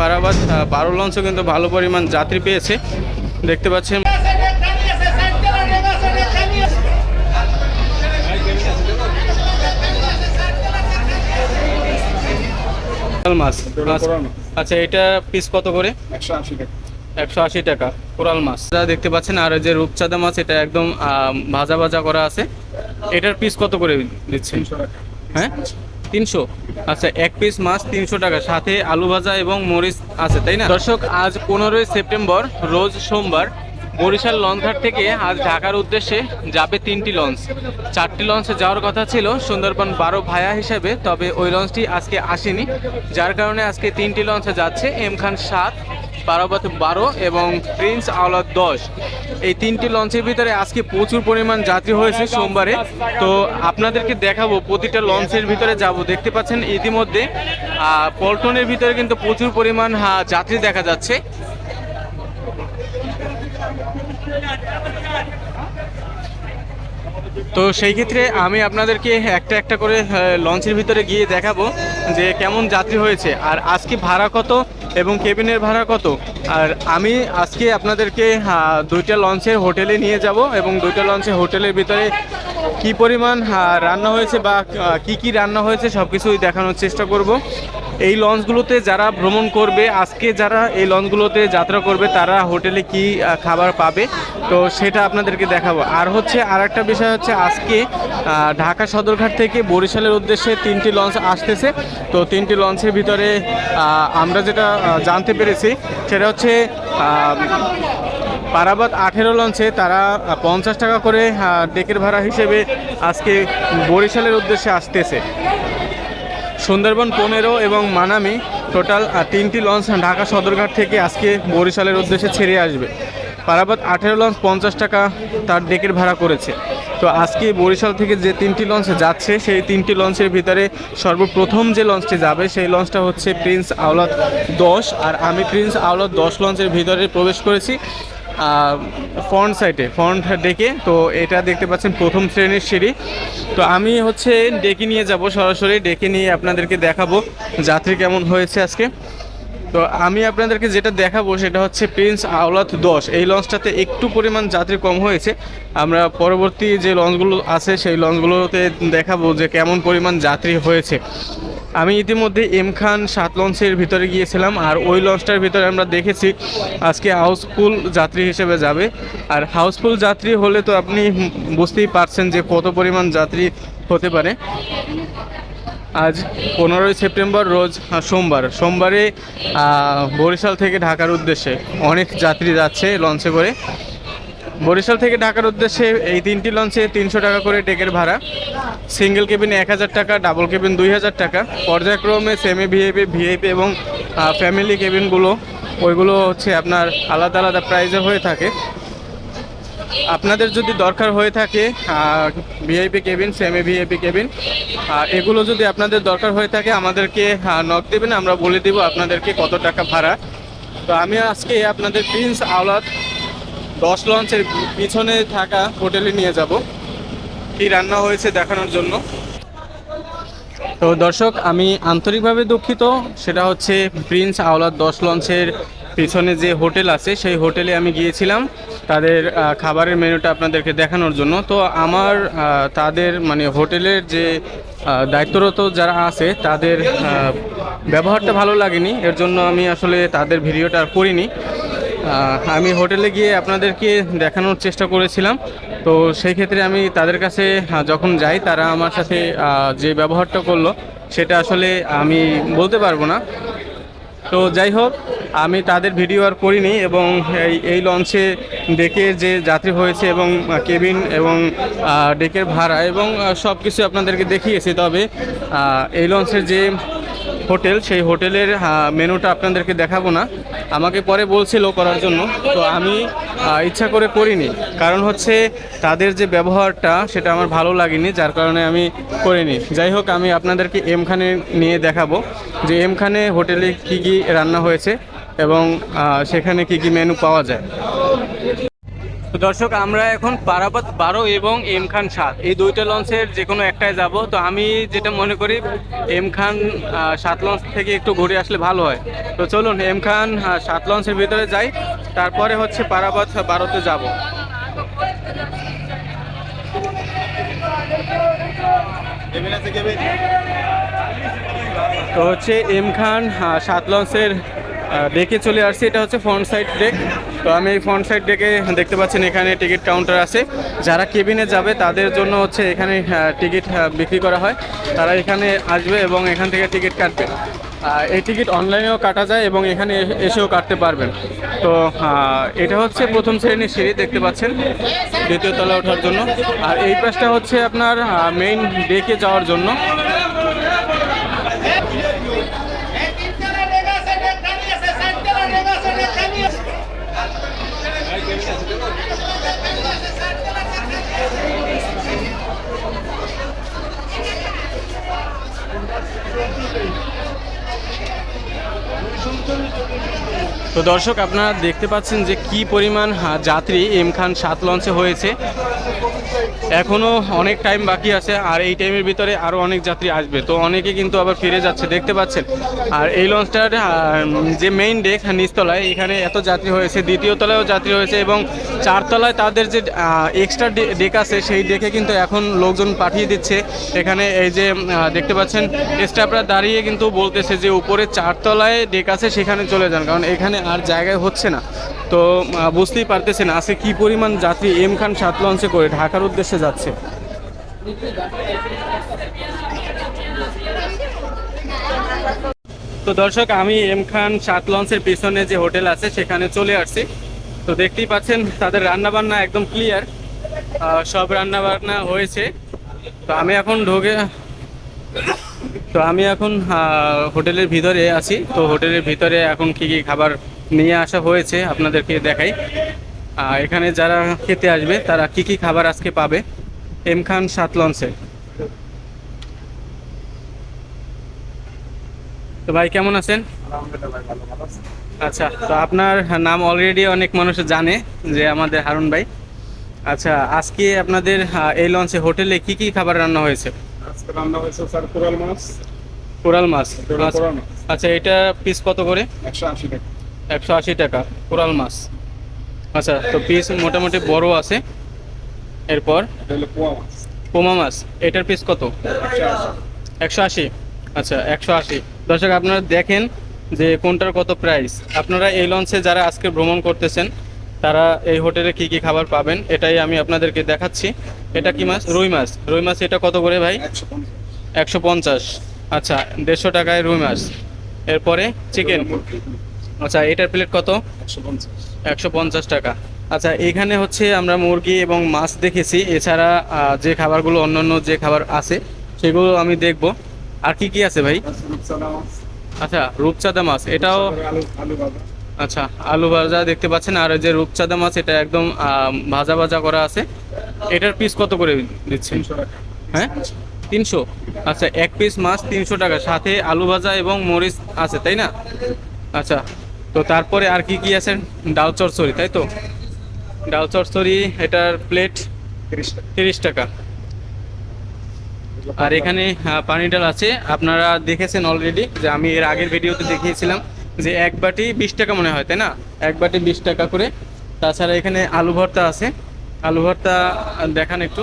পারাবাদ বারো লঞ্চও কিন্তু ভালো পরিমাণ যাত্রী পেয়েছে। দেখতে পাচ্ছেন। মাছ। আচ্ছা এটা পিস কত করে? একশো আশি টাকা একশো আশি টাকা কোরাল মাছ। যা দেখতে পাচ্ছেন আর এই যে রূপচাঁদা মাছ এটা একদম ভাজা ভাজা করা আছে। এটার পিস কত করে দিচ্ছেন? হ্যাঁ? তিনশো। আচ্ছা এক পিস মাছ তিনশো টাকা। সাথে আলু ভাজা এবং মরিচ আছে, তাই না? দর্শক, আজ পনেরোই সেপ্টেম্বর, রোজ সোমবার। বরিশাল লঞ্চঘাট থেকে আজ ঢাকার উদ্দেশ্যে যাবে তিনটি লঞ্চ। চারটি লঞ্চে যাওয়ার কথা ছিল সুন্দরবন বারো ভায়া হিসেবে, তবে ওই লঞ্চটি আজকে আসেনি। যার কারণে আজকে তিনটি লঞ্চে যাচ্ছে এম খান সাত পারাবত বারো এবং প্রিন্স আওলাদ দশ। এই তিনটি লঞ্চের ভিতরে আজকে প্রচুর পরিমাণ যাত্রী হয়েছে সোমবারে। তো আপনাদেরকে দেখাবো প্রতিটা লঞ্চের ভিতরে যাব। দেখতে পাচ্ছেন ইতিমধ্যে পল্টনের ভিতরে কিন্তু প্রচুর পরিমাণ যাত্রী দেখা যাচ্ছে। তো সেই ক্ষেত্রে আমি আপনাদেরকে একটা একটা করে লঞ্চের ভিতরে গিয়ে দেখাবো যে কেমন যাত্রী হয়েছে। আর আজকে ভাড়া কত? এবং কেবিনের ভাড়া কত? আর আমি আজকে আপনাদেরকে দুইটা লঞ্চের হোটেলে নিয়ে যাব এবং দুইটা লঞ্চের হোটেলের ভিতরে কি পরিমাণ রান্না হয়েছে বা কি কি রান্না হয়েছে সব কিছুই দেখানোর চেষ্টা করব। এই লঞ্চগুলোতে যারা ভ্রমণ করবে, আজকে যারা এই লঞ্চগুলোতে যাত্রা করবে, তারা হোটেলে কি খাবার পাবে? তো সেটা আপনাদেরকে দেখাবো। আর হচ্ছে আর একটা বিষয় হচ্ছে আজকে ঢাকা সদরঘাট থেকে বরিশালের উদ্দেশ্যে তিনটি লঞ্চ আসতেছে। তো তিনটি লঞ্চের ভিতরে আমরা যেটা জানতে পেরেছি, সেটা হচ্ছে পারাবাদ আঠেরো লঞ্চে তারা পঞ্চাশ টাকা করে ডেকের ভাড়া হিসেবে আজকে বরিশালের উদ্দেশ্যে আসতেছে। সুন্দরবন পনেরো এবং মানামি টোটাল তিনটি লঞ্চ ঢাকা সদরঘাট থেকে আজকে বরিশালের উদ্দেশ্যে ছেড়ে আসবে। পারাবাদ আঠেরো লঞ্চ পঞ্চাশ টাকা তার ডেকের ভাড়া করেছে। তো আজকে বরিশাল থেকে যে তিনটি লঞ্চ যাচ্ছে, সেই তিনটি লঞ্চের ভিতরে সর্বপ্রথম যে লঞ্চটি যাবে, সেই লঞ্চটা হচ্ছে প্রিন্স আওলাদ দশ। আর আমি প্রিন্স আওলাদ দশ লঞ্চের ভিতরে প্রবেশ করেছি। ফ্রন্ট সাইডে, ফ্রন্ট ডেকে, তো এটা দেখতে পাচ্ছেন প্রথম শ্রেণির সিঁড়ি। তো আমি হচ্ছে ডেকে নিয়ে যাব সরাসরি, ডেকে নিয়ে আপনাদেরকে দেখাবো যাত্রী কেমন হয়েছে আজকে। তো আমি আপনাদেরকে যেটা দেখাবো সেটা হচ্ছে প্রিন্স আওলাদ দশ। এই লঞ্চটাতে একটু পরিমাণ যাত্রী কম হয়েছে। আমরা পরবর্তী যে লঞ্চগুলো আছে, সেই লঞ্চগুলোতে দেখাবো যে কেমন পরিমাণ যাত্রী হয়েছে। আমি ইতিমধ্যে এম খান সাত লঞ্চের ভিতরে গিয়েছিলাম আর ওই লঞ্চটার ভিতরে আমরা দেখেছি আজকে হাউসফুল যাত্রী হিসেবে যাবে। আর হাউসফুল যাত্রী হলে তো আপনি বুঝতেই পারছেন যে কত পরিমাণ যাত্রী হতে পারে। আজ পনেরোই সেপ্টেম্বর রোজ সোমবার। সোমবারে বরিশাল থেকে ঢাকার উদ্দেশ্যে অনেক যাত্রী যাচ্ছে লঞ্চে করে। বরিশাল থেকে ঢাকার উদ্দেশ্যে এই তিনটি লঞ্চে তিনশো টাকা করে টেকের ভাড়া। সিঙ্গেল কেবিন এক হাজার টাকা, ডাবল কেবিন দুই হাজার টাকা। পর্যায়ক্রমে সেমি ভিআইপি ভিআইপি এবং ফ্যামিলি কেবিনগুলো, ওইগুলো হচ্ছে আপনার আলাদা আলাদা প্রাইজে হয়ে থাকে। আপনাদের যদি দরকার হয়ে থাকে VIP cabin semi VIP cabin এগুলো যদি আপনাদের দরকার হয়ে থাকে, আমাদেরকে নক দেবেন, আমরা বলে দিব আপনাদেরকে কত টাকা ভাড়া। তো আমি আজকে আপনাদের প্রিন্স আওলাদ দশ লঞ্চের পিছনে থাকা হোটেলে নিয়ে যাব। কি রান্না হয়েছে দেখানোর জন্য? তো দর্শক, আমি আন্তরিকভাবে দুঃখিত। সেটা হচ্ছে প্রিন্স আওলাদ দশ লঞ্চের পিছনে যে হোটেল আছে, সেই হোটেলে আমি গিয়েছিলাম তাদের খাবারের মেনুটা আপনাদেরকে দেখানোর জন্য। তো আমার তাদের মানে হোটেলের যে দায়িত্বরত যারা আছে, তাদের ব্যবহারটা ভালো লাগেনি। এর জন্য আমি আসলে তাদের ভিডিওটা করিনি। আমি হোটেলে গিয়ে আপনাদেরকে দেখানোর চেষ্টা করেছিলাম। তো সেই ক্ষেত্রে আমি তাদের কাছে যখন যাই, তারা আমার সাথে যে ব্যবহারটা করল, সেটা আসলে আমি বলতে পারব না। তো যাই হোক, আমি তাদের ভিডিও আর করিনি এবং এই এই লঞ্চে ডেকে যে যাত্রী হয়েছে এবং কেবিন এবং ডেকের ভাড়া এবং সব কিছু আপনাদেরকে দেখিয়েছি। তবে এই লঞ্চের যে হোটেল, সেই হোটেলের মেনুটা আপনাদেরকে দেখাবো না। আমাকে পরে বলছিল করার জন্য। তো আমি ইচ্ছা করে করিনি। কারণ হচ্ছে তাদের যে ব্যবহারটা, সেটা আমার ভালো লাগেনি, যার কারণে আমি করিনি। যাই হোক, আমি আপনাদেরকে এমখানে নিয়ে দেখাবো যে এমখানে হোটেলে কী কী রান্না হয়েছে এবং সেখানে কী কী মেনু পাওয়া যায়। দর্শক, আমরা এখন পারাপাত বারো এবং এম খান সাত। এই দুইটা লঞ্চের যে কোনো একটায় যাব। তো আমি যেটা মনে করি, এম খান সাত লঞ্চ থেকে একটু ঘুরে আসলে ভালো হয়। তো চলুন, এম খান সাত লঞ্চের ভিতরে যাই। তারপরে হচ্ছে পারাপাত বারোতে যাব। তো হচ্ছে এম খান সাত লঞ্চের ডেকে চলে আসছে। এটা হচ্ছে ফ্রন্ট সাইড ডেক তো আমি এই ফ্রন্ট সাইড ডেকে দেখতে পাচ্ছেন এখানে টিকিট কাউন্টার আছে। যারা কেবিনে যাবে, তাদের জন্য হচ্ছে এখানে টিকিট বিক্রি করা হয়। তারা এখানে আসবে এবং এখান থেকে টিকিট কাটবে। এই টিকিট অনলাইনেও কাটা যায় এবং এখানে এসেও কাটতে পারবেন। তো এটা হচ্ছে প্রথম শ্রেণির সিঁড়ি, দেখতে পাচ্ছেন। দ্বিতীয় তলা ওঠার জন্য। আর এই পাশটা হচ্ছে আপনার মেইন ডেকে যাওয়ার জন্য। তো দর্শক, আপনারা দেখতে পাচ্ছেন যে কি পরিমাণ যাত্রী এম খান সাত লঞ্চে হয়েছে। এখনও অনেক টাইম বাকি আছে, আর এই টাইমের ভিতরে আরও অনেক যাত্রী আসবে। তো অনেকে কিন্তু আবার ফিরে যাচ্ছে, দেখতে পাচ্ছেন। আর এই লঞ্চটার যে মেইন ডেক নিচতলায়, এখানে এত যাত্রী হয়েছে, দ্বিতীয় তলায়ও যাত্রী হয়েছে এবং চারতলায় তাদের যে এক্সট্রা ডেক আছে, সেই ডেকে কিন্তু এখন লোকজন পাঠিয়ে দিচ্ছে। এখানে এই যে দেখতে পাচ্ছেন স্টাফরা দাঁড়িয়ে কিন্তু বলতেছে যে উপরে চারতলায় ডেক আছে, সেখানে চলে যান। কারণ এখানে আর জায়গায় হচ্ছে না। তো বুঝতেই পারতেছেন আজকে কি পরিমাণ যাত্রী এম খান সাত লঞ্চে করে ঢাকার উদ্দেশ্যে যাচ্ছে। তো দর্শক, আমি এম খান সাত লঞ্চের পিছনে যে হোটেল আছে, সেখানে চলে আসছি। তো দেখতেই পাচ্ছেন, তাদের রান্না বান্না একদম ক্লিয়ার সব রান্না বান্না হয়েছে। তো আমি এখন ঢোকে, তো আমি এখন হোটেলের ভিতরে আছি। তো হোটেলের ভিতরে এখন কি কি খাবার নিয়ে আসা হয়েছে আপনাদেরকে দেখাই। এখানে যারা খেতে আসবে তারা কি কি খাবার আজকে পাবে? এম খান সাত লঞ্চে। তো ভাই কেমন আছেন? আচ্ছা তো আপনার নাম অলরেডি অনেক মানুষ জানে যে আমাদের হারুন ভাই। আচ্ছা আজকে আপনাদের এই লঞ্চে হোটেলে কি কি খাবার রান্না হয়েছে? আজকে রান্না হয়েছে স্যার কোরাল মাছ। কোরাল মাছ। কোরাল আচ্ছা- কোরাল মাছ। আচ্ছা এটা পিস কত করে? একশো আশি টাকা। একশো আশি টাকা, কোরাল মাছ। আচ্ছা তো পিস মোটামুটি বড় আছে। এরপর পোমা মাছ, এটার পিস কত? একশো আশি। আচ্ছা একশো আশি। দর্শক, আপনারা দেখেন যে কোনটার কত প্রাইস আপনারা এই লঞ্চে যারা আজকে ভ্রমণ করতেছেন, তারা এই হোটেলে কি কি খাবার পাবেন, এটাই আমি আপনাদেরকে দেখাচ্ছি। এটা কি মাছ? রুই মাছ। রুই মাছ এটা কত করে ভাই? একশো পঞ্চাশ। আচ্ছা দেড়শো টাকায় রুই মাছ। এরপরে চিকেন আচ্ছা এটার প্লেট কত? একশো পঞ্চাশ টাকা। আচ্ছা এখানে হচ্ছে আমরা মুরগি এবং মাছ দেখেছি। এছাড়া যে খাবারগুলো অন্যান্য যে খাবার আছে সেগুলো আমি দেখব। আর কি কি আছে ভাই? মাছ আচ্ছা রূপচাঁদা মাছ। এটাও আচ্ছা আলু ভাজা দেখতে পাচ্ছেন। আর যে রূপচাঁদা মাছ এটা একদম ভাজা ভাজা করা আছে। এটার পিস কত করে টাকা। হ্যাঁ? তিনশো? আচ্ছা এক পিস মাছ তিনশো টাকা। সাথে আলু ভাজা এবং মরিচ আছে তাই না? আচ্ছা তো তারপরে আর কি কি আছে? ডাল চচ্চড়ি তাই তো? ডাল চচ্চড়ি এটার প্লেট তিরিশ টাকা। আর এখানে পানি ডাল আছে। আপনারা দেখেছেন অলরেডি যে আমি এর আগের ভিডিওতে দেখিয়েছিলাম যে এক বাটি বিশ টাকা মনে হয় তাই না? এক বাটি বিশ টাকা করে। তাছাড়া এখানে আলু ভর্তা আছে। আলু ভর্তা দেখান একটু।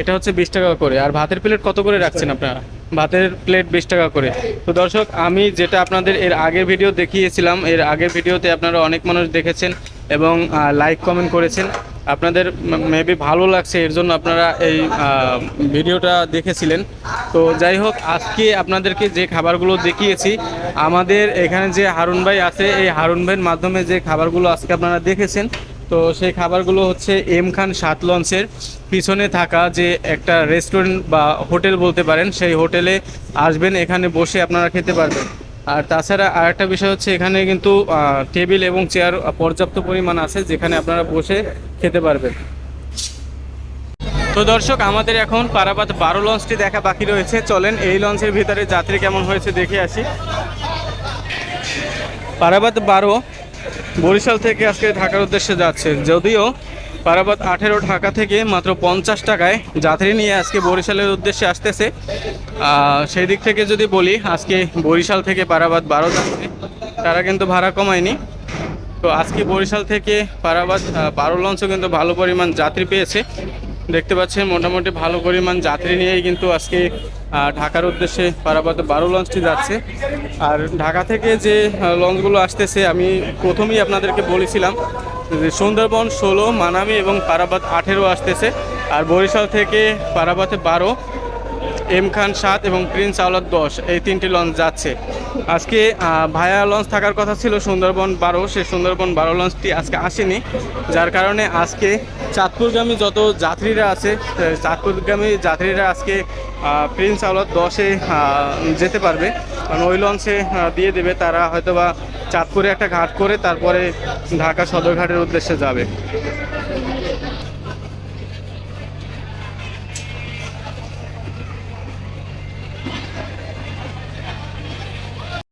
এটা হচ্ছে বিশ টাকা করে। আর ভাতের প্লেট কত করে রাখছেন আপনারা? ভাতের প্লেট বিশ টাকা করে। তো দর্শক, আমি যেটা আপনাদের এর আগের ভিডিও দেখিয়েছিলাম, এর আগের ভিডিওতে আপনারা অনেক মানুষ দেখেছেন এবং লাইক কমেন্ট করেছেন। আপনাদের মেবি ভালো লাগছে, এর জন্য আপনারা এই ভিডিওটা দেখেছিলেন। তো যাই হোক, আজকে আপনাদেরকে যে খাবারগুলো দেখিয়েছি, আমাদের এখানে যে হারুন ভাই আছে, এই হারুন ভাইয়ের মাধ্যমে যে খাবারগুলো আজকে আপনারা দেখেছেন তো সেই খাবারগুলো হচ্ছে এম খান সাত লঞ্চের পিছনে থাকা যে একটা রেস্টুরেন্ট বা হোটেল বলতে পারেন, সেই হোটেলে আসবেন, এখানে বসে আপনারা খেতে পারবেন। আর তাছাড়া আরেকটা বিষয় হচ্ছে এখানে কিন্তু টেবিল এবং চেয়ার পর্যাপ্ত পরিমাণ আছে যেখানে আপনারা বসে খেতে পারবেন। তো দর্শক, আমাদের এখন পারাবাদ বারো লঞ্চটি দেখা বাকি রয়েছে। চলেন এই লঞ্চের ভিতরে যাত্রী কেমন হয়েছে দেখে আসি। পারাবাত বারো বরিশাল থেকে আজকে ঢাকার উদ্দেশ্যে যাচ্ছে। যদিও পারাবাদ আঠেরো ঢাকা থেকে মাত্র পঞ্চাশ টাকায় যাত্রী নিয়ে আজকে বরিশালের উদ্দেশ্যে আসতেছে। সেই দিক থেকে যদি বলি, আজকে বরিশাল থেকে পারাবাদ বারো যাচ্ছে। তারা কিন্তু ভাড়া কমায়নি। তো আজকে বরিশাল থেকে পারাবাদ বারো লঞ্চও কিন্তু ভালো পরিমাণ যাত্রী পেয়েছে। দেখতে পাচ্ছেন, মোটামুটি ভালো পরিমাণ যাত্রী নিয়েই কিন্তু আজকে ঢাকার উদ্দেশ্যে পারাবাদে বারো লঞ্চটি যাচ্ছে। আর ঢাকা থেকে যে লঞ্চগুলো আসতেছে, আমি প্রথমেই আপনাদেরকে বলেছিলাম যে সুন্দরবন ষোলো, মানামি এবং পারাবাদ আঠেরো আসতেছে। আর বরিশাল থেকে পারাবাদে বারো, এম খান সাত এবং প্রিন্স আওলাদ দশ এই তিনটি লঞ্চ যাচ্ছে। আজকে ভায়া লঞ্চ থাকার কথা ছিল সুন্দরবন বারো সেই সুন্দরবন বারো লঞ্চটি আজকে আসেনি। যার কারণে আজকে চাঁদপুরগামী যত যাত্রীরা আছে চাঁদপুরগামী যাত্রীরা আজকে প্রিন্স আওলাদ দশে যেতে পারবে। কারণ ওই লঞ্চে দিয়ে দেবে, তারা হয়তোবা চাঁদপুরে একটা ঘাট করে তারপরে ঢাকা সদরঘাটের উদ্দেশ্যে যাবে।